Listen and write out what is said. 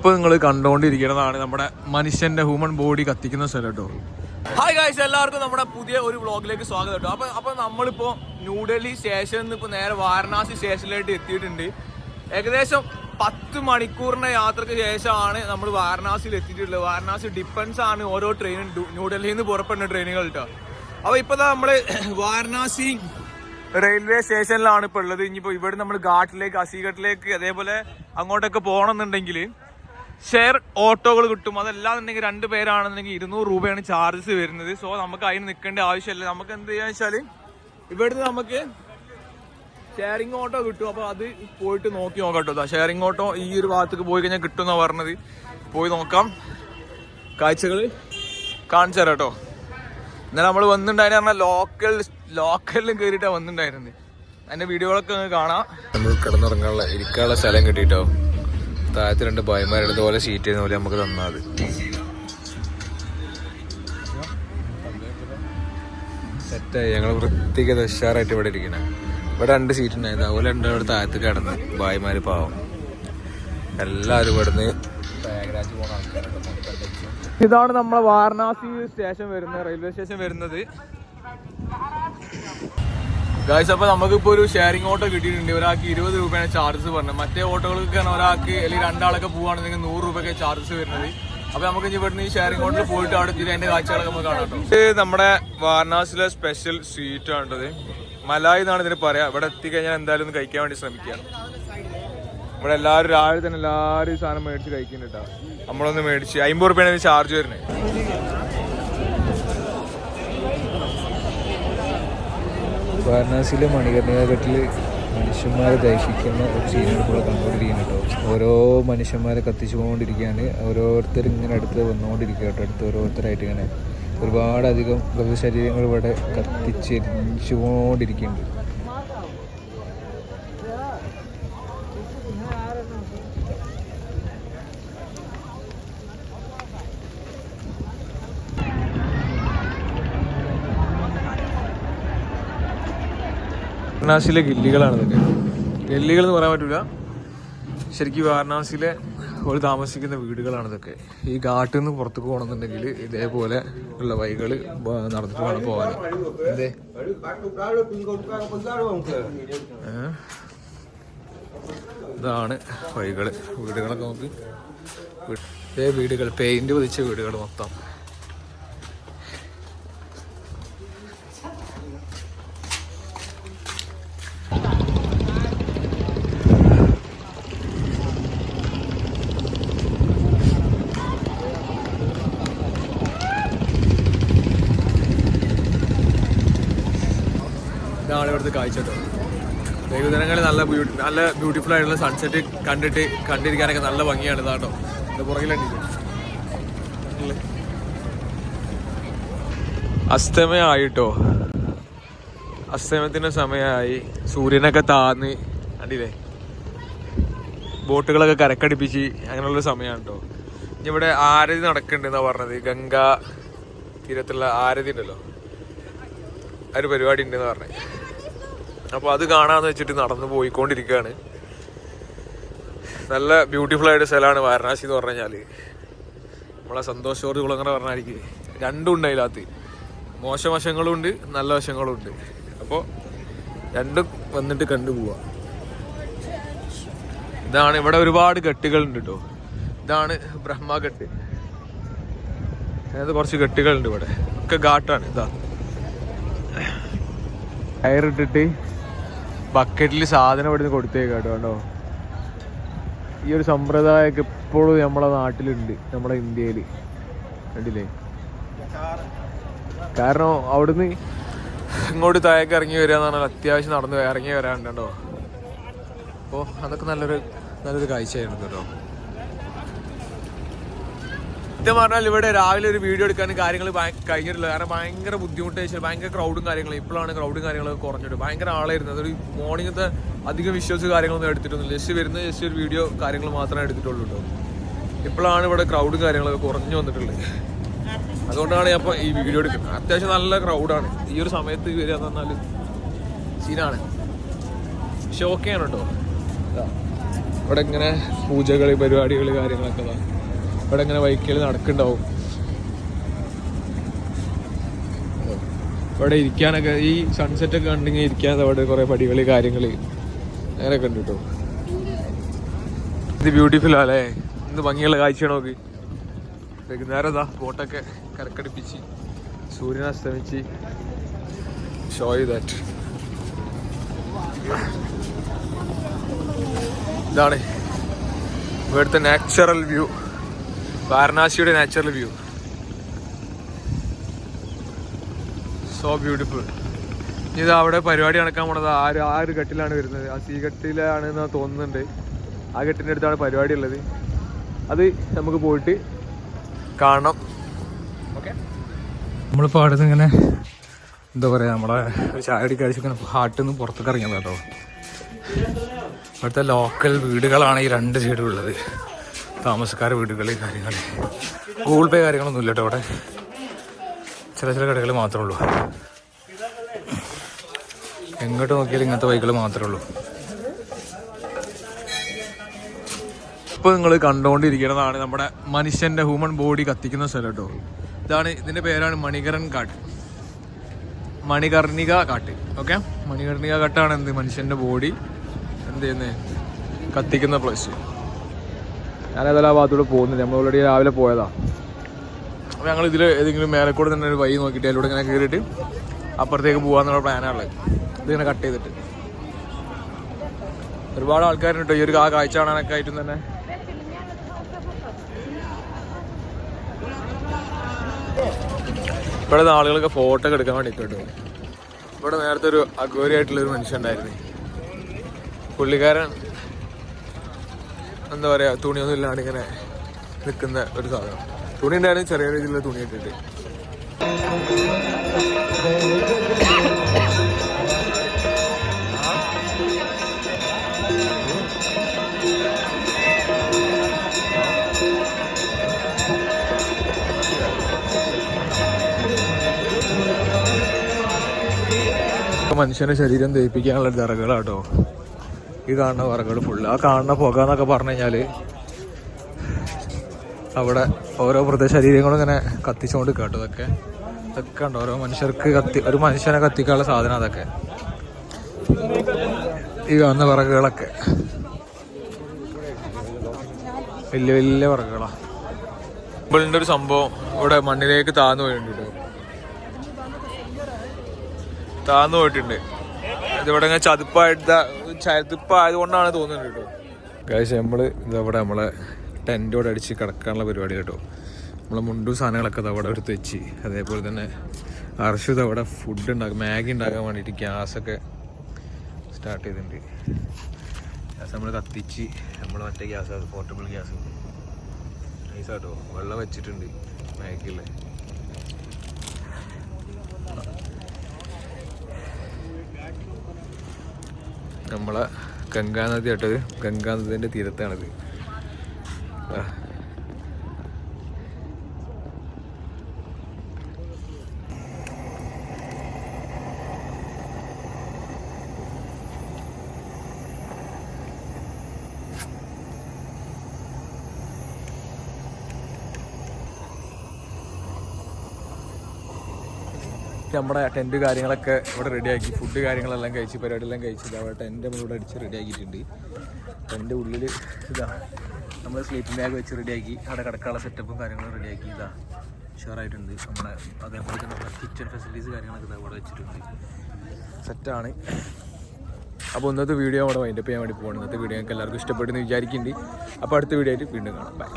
ഇപ്പൊ നിങ്ങൾ കണ്ടുകൊണ്ടിരിക്കുന്നതാണ് നമ്മുടെ മനുഷ്യന്റെ ഹ്യൂമൻ ബോഡി കത്തിക്കുന്ന സ്ഥലം കേട്ടോ. ഹായ് ഗായ്സ് എല്ലാവർക്കും നമ്മുടെ പുതിയ ഒരു വ്ളോഗിലേക്ക് സ്വാഗതം കേട്ടോ. അപ്പൊ അപ്പൊ നമ്മളിപ്പോ ന്യൂഡൽഹി സ്റ്റേഷനിൽ നിന്ന് ഇപ്പൊ നേരെ വാരണാസി സ്റ്റേഷനിലായിട്ട് എത്തിയിട്ടുണ്ട്. ഏകദേശം പത്ത് മണിക്കൂറിന്റെ യാത്രയ്ക്ക് ശേഷമാണ് നമ്മൾ വാരണാസിയിൽ എത്തിയിട്ടുള്ളത്. വാരണാസി ഡിഫൻസ് ആണ് ഓരോ ട്രെയിനും ന്യൂഡൽഹിയിൽ നിന്ന് പുറപ്പെടുന്ന ട്രെയിനുകൾ കേട്ടോ. അപ്പൊ ഇപ്പൊ ദാ നമ്മൾ വാരണാസി റെയിൽവേ സ്റ്റേഷനിലാണ് ഇപ്പോൾ ഉള്ളത്. ഇനിയിപ്പോൾ ഇവിടെ നമ്മൾ ഘാട്ടിലേക്ക് അസീഘട്ടിലേക്ക് അതേപോലെ അങ്ങോട്ടൊക്കെ പോകണമെന്നുണ്ടെങ്കിൽ ഷെയർ ഓട്ടോകൾ കിട്ടും. അതല്ലാന്നുണ്ടെങ്കിൽ രണ്ട് പേരാണെന്നുണ്ടെങ്കിൽ ഇരുന്നൂറ് രൂപയാണ് ചാർജസ് വരുന്നത്. സോ നമുക്ക് അതിന് നിൽക്കേണ്ട ആവശ്യമില്ല. നമുക്ക് എന്ത് ചെയ്യാന്ന് വെച്ചാൽ ഇവിടുന്ന് നമുക്ക് ഷെയറിംഗ് ഓട്ടോ കിട്ടും. അപ്പൊ അത് പോയിട്ട് നോക്കി നോക്കാം കേട്ടോ. ഷെയറിംഗ് ഓട്ടോ ഈ ഒരു ഭാഗത്തേക്ക് പോയി കഴിഞ്ഞാൽ കിട്ടും എന്നാ പറഞ്ഞത്. പോയി നോക്കാം. കാഴ്ചകൾ കാണിച്ചു തരാം കേട്ടോ. ഇന്നലെ നമ്മൾ വന്നിട്ടുണ്ടായിരുന്നു ലോക്കൽ ലോക്കലിലും കയറിയിട്ടാണ് വന്നിട്ടുണ്ടായിരുന്നത് അതിന്റെ വീഡിയോകളൊക്കെ കാണാം. നമ്മൾ കിടന്നിറങ്ങാനുള്ള ഇരിക്കാനുള്ള സ്ഥലം കിട്ടിയിട്ടോ? താഴത്ത് രണ്ട് ഭായിമാരെടുത്ത പോലെ സീറ്റ് ചെയ്യുന്ന പോലെ നമുക്ക് തന്നാൽ സെറ്റായി ഞങ്ങൾ വൃത്തിക്ക് ഉഷാറായിട്ട് ഇവിടെ ഇരിക്കണം. ഇവിടെ രണ്ട് സീറ്റ് ഉണ്ടായിരുന്നു അതുപോലെ രണ്ട് ഇവിടെ താഴത്ത് കിടന്ന്. ഭായിമാര് പാവം. എല്ലാവരും ഇവിടുന്ന് ഇതാണ് നമ്മളെ വാരണാസി സ്റ്റേഷൻ വരുന്നത്. റെയിൽവേ സ്റ്റേഷൻ വരുന്നത്. ഗായ്സ് അപ്പൊ നമുക്കിപ്പോ ഒരു ഷെയറിംഗ് ഓട്ടോ കിട്ടിയിട്ടുണ്ട്. ഒരാൾക്ക് ഇരുപത് രൂപയാണ് ചാർജസ് പറഞ്ഞത് മറ്റേ ഓട്ടോകൾക്കാണ് ഒരാൾക്ക് അല്ലെങ്കിൽ രണ്ടാളൊക്കെ പോവുകയാണെന്നുണ്ടെങ്കിൽ നൂറ് രൂപയൊക്കെ ചാർജസ് വരുന്നത്. അപ്പൊ നമുക്ക് ഇനി ഇവിടുന്ന് ഈ ഷെയറിംഗ് ഓട്ടോയിൽ പോയിട്ട് അവിടെ എത്തിയിട്ട് അതിന്റെ കാഴ്ചകളൊക്കെ നമുക്ക് കാണാം. ഇത് നമ്മുടെ വാരണാസിലെ സ്പെഷ്യൽ സ്വീറ്റ് ആണത് മലായി എന്നാണ് ഇതിന് പറയാ. ഇവിടെ എത്തിക്കഴിഞ്ഞാൽ എന്തായാലും ഒന്ന് കഴിക്കാൻ വേണ്ടി ശ്രമിക്കുക ഇവിടെ എല്ലാവരും രാവിലെ തന്നെ എല്ലാവരും സാധനം മേടിച്ച് കഴിക്കുന്നുണ്ട് നമ്മളൊന്ന് മേടിച്ച്. അമ്പത് റുപ്യാണ് ചാർജ് വരുന്നത്. വാരണാസിയിലെ മണികർണികഘട്ടിൽ മനുഷ്യന്മാരെ ദഹിക്കുന്ന ഒരു സീനാണ് ഇപ്പോൾ കണ്ടുകൊണ്ടിരിക്കുന്നത് കേട്ടോ. ഓരോ മനുഷ്യന്മാരെ കത്തിച്ചു പോകൊണ്ടിരിക്കുകയാണ് ഓരോരുത്തർ ഇങ്ങനെ അടുത്ത് വന്നുകൊണ്ടിരിക്കുക കേട്ടോ. അടുത്ത് ഓരോരുത്തരായിട്ട് ഇങ്ങനെ ഒരുപാടധികം മൃതശരീരങ്ങൾ ഇവിടെ കത്തിച്ചെരിച്ചുകൊണ്ടിരിക്കുന്നുണ്ട് വാരണാസിയിലെ ഗില്ലികളാണ് ഇതൊക്കെ. ഗല്ലികൾ എന്ന് പറയാൻ പറ്റില്ല ശരിക്കും വാരണാസിയിലെ ഒരു താമസിക്കുന്ന വീടുകളാണ് ഇതൊക്കെ. ഈ ഘാട്ടിൽ നിന്ന് പുറത്തേക്ക് പോകണമെന്നുണ്ടെങ്കിൽ ഇതേപോലെ ഉള്ള വഴികൾ നടന്നിട്ട് വേണം പോകാൻ. എന്തേ? ഇതാണ് വഴികൾ വീടുകളൊക്കെ നോക്കി. വീടുകൾ. പെയിന്റ് പതിച്ച വീടുകൾ മൊത്തം. ഇവിടുത്തെ കാഴ്ച കേട്ടോ വൈകുന്നേരങ്ങളിൽ നല്ല ബ്യൂട്ടി നല്ല ബ്യൂട്ടിഫുൾ ആയിട്ടുള്ള സൺസെറ്റ് കണ്ടിട്ട് കണ്ടിരിക്കാനൊക്കെ നല്ല ഭംഗിയാണ് ഇതാട്ടോ. ഇത് പുറകിലുണ്ട് അസ്തമയമായിട്ടോ അസ്തമയത്തിന്റെ സമയമായി സൂര്യനൊക്കെ താന്ന് കണ്ടില്ലേ? ബോട്ടുകളൊക്കെ കരക്കടിപ്പിച്ച് അങ്ങനെയുള്ള സമയമാണ് കേട്ടോ ഇവിടെ ആരതി നടക്കുന്നുണ്ടെന്നാ പറഞ്ഞത്. ഗംഗാ തീരത്തുള്ള ആരതി ഉണ്ടല്ലോ. ആ ഒരു പരിപാടി ഉണ്ടെന്ന് പറഞ്ഞേ അപ്പൊ അത് കാണാന്ന് വെച്ചിട്ട് നടന്നു പോയിക്കൊണ്ടിരിക്കുകയാണ് നല്ല ബ്യൂട്ടിഫുൾ ആയിട്ട് സ്ഥലമാണ് വാരണാസി എന്ന് പറഞ്ഞു കഴിഞ്ഞാൽ. നമ്മളെ സന്തോഷ് ജോർജ് പറഞ്ഞായിരിക്കും രണ്ടും ഉണ്ട് അതിനകത്ത്. മോശം വശങ്ങളും ഉണ്ട് നല്ല വശങ്ങളും ഉണ്ട്. അപ്പോൾ രണ്ടും വന്നിട്ട് കണ്ടുപോവാ. ഇതാണ് ഇവിടെ ഒരുപാട് കെട്ടുകളുണ്ട് കേട്ടോ ഇതാണ് ബ്രഹ്മഘട്ട് അതായത് കുറച്ച് കെട്ടുകളുണ്ട് ഇവിടെ. ഒക്കെ ഘാട്ടാണ് ഇതാ. കയറിട്ടിട്ട് ബക്കറ്റിൽ സാധനം ഇവിടുന്ന് കൊടുത്തേക്ക് കേട്ടോ ഈ ഒരു സമ്പ്രദായമൊക്കെ ഇപ്പോഴും നമ്മളെ നാട്ടിലുണ്ട് നമ്മുടെ ഇന്ത്യയിൽ കണ്ടില്ലേ? കാരണം അവിടുന്ന് ഇങ്ങോട്ട് താഴേക്ക് ഇറങ്ങി വരിക എന്നാണ് അത്യാവശ്യം നടന്ന് ഇറങ്ങി വരാനുണ്ടോ അപ്പോൾ അതൊക്കെ നല്ലൊരു നല്ലൊരു കാഴ്ചയായിരുന്നു കേട്ടോ. സത്യം പറഞ്ഞാൽ ഇവിടെ രാവിലെ ഒരു വീഡിയോ എടുക്കാനും കാര്യങ്ങൾ കഴിഞ്ഞിട്ടില്ല. കാരണം ഭയങ്കര ബുദ്ധിമുട്ട് വെച്ചാൽ ഭയങ്കര ക്രൗഡും കാര്യങ്ങളും. ഇപ്പോഴാണ് ക്രൗഡും കാര്യങ്ങളൊക്കെ കുറഞ്ഞിട്ട് ഭയങ്കര ആളായിരുന്നു. അതൊരു മോർണിംഗത്തെ അധികം വിഷ്വൽസ് കാര്യങ്ങളൊന്നും എടുത്തിട്ടൊന്നുമില്ല. ജസ്റ്റ് വരുന്ന ജസ്റ്റ് ഒരു വീഡിയോ കാര്യങ്ങൾ മാത്രമേ എടുത്തിട്ടുള്ളൂ കേട്ടോ ഇപ്പോഴാണ് ഇവിടെ ക്രൗഡും കാര്യങ്ങളൊക്കെ കുറഞ്ഞു വന്നിട്ടുള്ളത്. അതുകൊണ്ടാണ് ഞാൻ ഈ വീഡിയോ എടുക്കുന്നത് അത്യാവശ്യം നല്ല ക്രൗഡാണ് ഈ ഒരു സമയത്ത് വരിക എന്ന് പറഞ്ഞാൽ സീനാണ് പക്ഷെ ഓക്കെയാണ് കേട്ടോ ഇവിടെ ഇങ്ങനെ പൂജകൾ പരിപാടികൾ കാര്യങ്ങളൊക്കെ. ഇവിടെ ഇങ്ങനെ വൈക്കൽ നടക്കുന്നുണ്ടാവും. ഇവിടെ ഇരിക്കാനൊക്കെ ഈ സൺസെറ്റ് ഒക്കെ കണ്ടിങ്ങനെ ഇരിക്കാൻ അവിടെ കുറെ പടികൾ കാര്യങ്ങൾ അങ്ങനെയൊക്കെ ഉണ്ട് കേട്ടോ. ഇത് ബ്യൂട്ടിഫുൾ അല്ലേ എന്ത് ഭംഗിയുള്ള കാഴ്ചയാണ് നോക്ക്. വൈകുന്നേരം ഇതാ ബോട്ടൊക്കെ കരക്കടിപ്പിച്ച് സൂര്യൻ അസ്തമിച്ച് ഷോ ദാറ്റ് ഇതാണ് ഇവിടുത്തെ നാച്ചുറൽ വ്യൂ വാരണാസിയുടെ നാച്ചുറൽ വ്യൂ സോ ബ്യൂട്ടിഫുൾ ഇത് അവിടെ പരിപാടി നടക്കാൻ പോണത്. ആ ഒരു ആ ഒരു ഘട്ടിലാണ് വരുന്നത്. ആ സീ ഘട്ടിലാണ് എന്ന് തോന്നുന്നുണ്ട്. ആ ഘട്ടിന്റെ അടുത്താണ് പരിപാടി ഉള്ളത്. അത് നമുക്ക് പോയിട്ട് കാണണം. ഓക്കെ നമ്മളിപ്പോൾ അവിടെ നിന്ന് ഇങ്ങനെ എന്താ പറയുക നമ്മളെ ചാടി ചായ അടിക്കാഴ്ച ഹാട്ടിൽ നിന്ന് പുറത്തേക്ക് ഇറങ്ങിയത് കേട്ടോ. ഇവിടുത്തെ ലോക്കൽ വീടുകളാണ് ഈ രണ്ട് സൈഡിലുള്ളത് താമസക്കാർ വീടുകളിൽ കാര്യങ്ങൾ. ഗൂഗിൾ പേ കാര്യങ്ങളൊന്നും ഇല്ല കേട്ടോ അവിടെ. ചില ചില കടകൾ മാത്രമേ ഉള്ളൂ. എങ്ങോട്ട് നോക്കിയാലും ഇങ്ങനത്തെ ബൈക്കുകൾ മാത്രമേ ഉള്ളൂ. ഇപ്പോൾ നിങ്ങൾ കണ്ടുകൊണ്ടിരിക്കുന്നതാണ് നമ്മുടെ മനുഷ്യന്റെ ഹ്യൂമൻ ബോഡി കത്തിക്കുന്ന സ്ഥലം കേട്ടോ ഇതാണ് ഇതിന്റെ പേരാണ് മണികരൻ കാട്ട്. മണികർണിക കാട്ട്. ഓക്കെ മണികർണിക കാട്ടാണ് എന്ത്? മനുഷ്യന്റെ ബോഡി എന്ത് ചെയ്യുന്നത് കത്തിക്കുന്ന പ്ലേസ് ഞാനേതായാലും ആ ഭാഗത്തൂടെ പോകുന്നില്ല. നമ്മൾ ഓൾറെഡി രാവിലെ പോയതാണ് അപ്പോൾ ഞങ്ങൾ ഇതിൽ ഏതെങ്കിലും മേലക്കൂടെ തന്നെ ഒരു വഴി നോക്കിയിട്ട് അതിലൂടെ ഇങ്ങനെ കയറിയിട്ട് അപ്പുറത്തേക്ക് പോകാമെന്നുള്ള പ്ലാനാണുള്ളത് ഇതിങ്ങനെ കട്ട് ചെയ്തിട്ട്. ഒരുപാട് ആൾക്കാരുണ്ട്. ഈ ഒരു ആ കാഴ്ച കാണാനൊക്കെ ആയിട്ടും തന്നെ. ഇവിടെ ആളുകളൊക്കെ ഫോട്ടോ ഒക്കെ എടുക്കാൻ വേണ്ടി ഇവിടെ നേരത്തെ ഒരു അഗോരി ആയിട്ടുള്ള ഒരു മനുഷ്യൻ ഉണ്ടായിരുന്നു. പുള്ളിക്കാരൻ എന്താ പറയുക തുണിയൊന്നും ഇല്ലാണ്ട് ഇങ്ങനെ നിൽക്കുന്ന ഒരു സാധനം. തുണി ഉണ്ടായിരുന്നു ചെറിയ രീതിയിലുള്ള തുണി ഇട്ടിട്ട്. മനുഷ്യന്റെ ശരീരം ദഹിപ്പിക്കാനുള്ള വിറകുകളാട്ടോ ഈ കാണുന്ന വിറകുകൾ ഫുള്ള് ആ കാണുന്ന പുക എന്നൊക്കെ പറഞ്ഞു കഴിഞ്ഞാൽ അവിടെ ഓരോ മൃതശരീരങ്ങളും ഇങ്ങനെ കത്തിച്ചുകൊണ്ട് കേട്ടോ ഇതൊക്കെ. ഇതൊക്കെ ഉണ്ട് ഓരോ മനുഷ്യർക്ക് കത്തി ഒരു മനുഷ്യനെ കത്തിക്കാനുള്ള സാധനം അതൊക്കെ. ഈ കാണുന്ന വിറകുകളൊക്കെ. വലിയ വലിയ വിറകുകളാ. ഇവിടെ ഒരു സംഭവം ഇവിടെ മണ്ണിലേക്ക് താന്നു പോയിട്ടുണ്ട്. താന്നു പോയിട്ടുണ്ട്. ഇതിവിടെ ഇങ്ങനെ ചതുപ്പായിട്ട് ചതുപ്പായതുകൊണ്ടാണ് തോന്നുന്നത് കേട്ടോ. കാഴ്ച നമ്മൾ ഇതവിടെ നമ്മളെ ടെന്റോടെ അടിച്ച് കിടക്കാനുള്ള പരിപാടി കേട്ടോ. നമ്മളെ മുണ്ടും സാധനങ്ങളൊക്കെ അവിടെ എടുത്ത് വെച്ച്. അതേപോലെ തന്നെ അർഷുത് അവിടെ ഫുഡ് ഉണ്ടാക്കും മാഗി ഉണ്ടാക്കാൻ വേണ്ടിയിട്ട് ഗ്യാസൊക്കെ സ്റ്റാർട്ട് ചെയ്തിട്ടുണ്ട്. ഗ്യാസ് നമ്മൾ കത്തിച്ച് നമ്മൾ മറ്റേ ഗ്യാസ് പോർട്ടബിൾ ഗ്യാസ്. നൈസാട്ടോ വെള്ളം വെച്ചിട്ടുണ്ട് മാഗിയിലെ. നമ്മളെ ഗംഗാനദി ആട്ടത് ഗംഗാനദിന്റെ തീരത്താണിത്. നമ്മുടെ ടെന്റ് കാര്യങ്ങളൊക്കെ ഇവിടെ റെഡിയാക്കി ഫുഡ് കാര്യങ്ങളെല്ലാം കഴിച്ച് പരിപാടിയെല്ലാം കഴിച്ച് ഇതാ ടെന്റ് നമ്മൾ നമ്മളിവിടെ അടിച്ച് റെഡിയാക്കിയിട്ടുണ്ട് ടെന്റ് ഉള്ളിൽ ഇതാ നമ്മൾ സ്ലീപ്പിംഗ് ബാഗ് വെച്ച് റെഡിയാക്കി അവിടെ കിടക്കാനുള്ള സെറ്റപ്പും കാര്യങ്ങളും റെഡിയാക്കി ഇതാ ഷുവറായിട്ടുണ്ട് നമ്മുടെ അതേപോലെ തന്നെ നമ്മുടെ കിച്ചൺ ഫെസിലിറ്റീസ് കാര്യങ്ങളൊക്കെ ഇതാ ഇവിടെ വെച്ചിട്ടുണ്ട്. സെറ്റാണ് അപ്പോൾ ഇന്നത്തെ വീഡിയോ അവിടെ വൈൻഡപ്പ് ചെയ്യാൻ വേണ്ടി പോകണം ഇന്നത്തെ വീഡിയോ ഞങ്ങൾക്ക് എല്ലാവർക്കും ഇഷ്ടപ്പെട്ടെന്ന് വിചാരിക്കുന്നുണ്ട് അപ്പോൾ അടുത്ത വീഡിയോ ആയിട്ട് വീണ്ടും കാണാം. ബൈ